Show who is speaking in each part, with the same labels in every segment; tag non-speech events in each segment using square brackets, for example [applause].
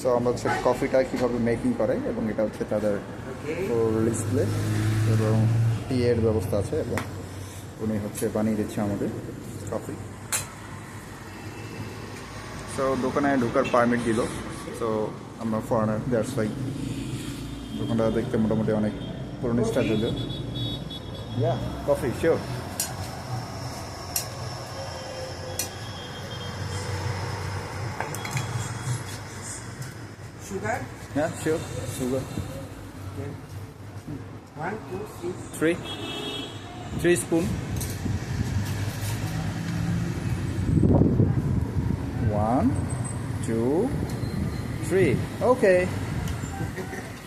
Speaker 1: So আমরা হচ্ছে কফিটা কীভাবে মেকিং করে এবং এটা হচ্ছে তাদের. ডিসপ্লে এবং টি এর ব্যবস্থা আছে এবং উনি হচ্ছে বানিয়ে দিচ্ছে আমাদের কফি সো দোকানে ঢোকার পারমিট দিল। সো আমরা ফরেনার দ্যাটস ওয়াই দোকানটা দেখতে মোটামুটি অনেক পুরনো স্টাইল হলো। Yeah coffee sure
Speaker 2: Sugar?
Speaker 1: Yeah, sure. Sugar.
Speaker 2: Okay. One, two, three.
Speaker 1: Three. Three spoon. One, two, three. Okay. [laughs]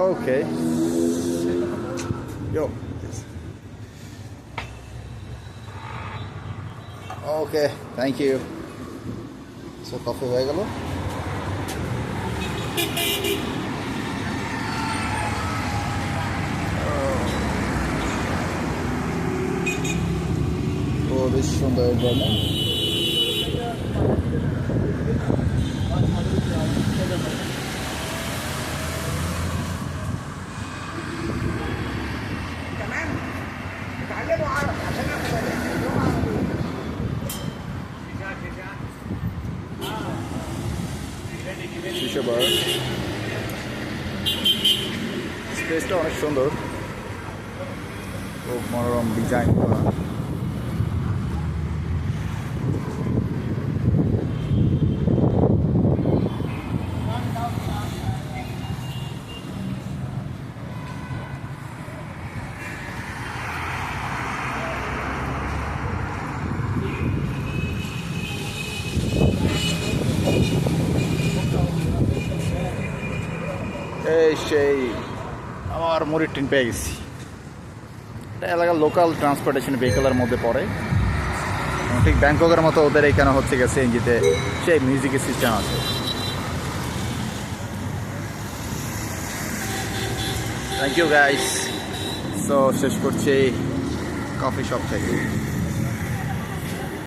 Speaker 1: Okay Yo. Okay thank you so coffee হয়ে গেল ও বেশ সুন্দর জায়গা বার স্পেসটা অনেক সুন্দর। খুব মনোরম ডিজাইন করা। সেই, আমার মুড়ির পেয়ে গেছি। এটা এলাকার লোকাল ট্রান্সপোর্টেশন ভেহিকলের মধ্যে পড়ে। ঠিক ব্যাংককের মতো ওদের এইখানে হচ্ছে গেছে এনজিতে সেই মিউজিকের সিস্টেম আছে। থ্যাংক ইউ গাইস সো শেষ করছি কফি শপ থেকে।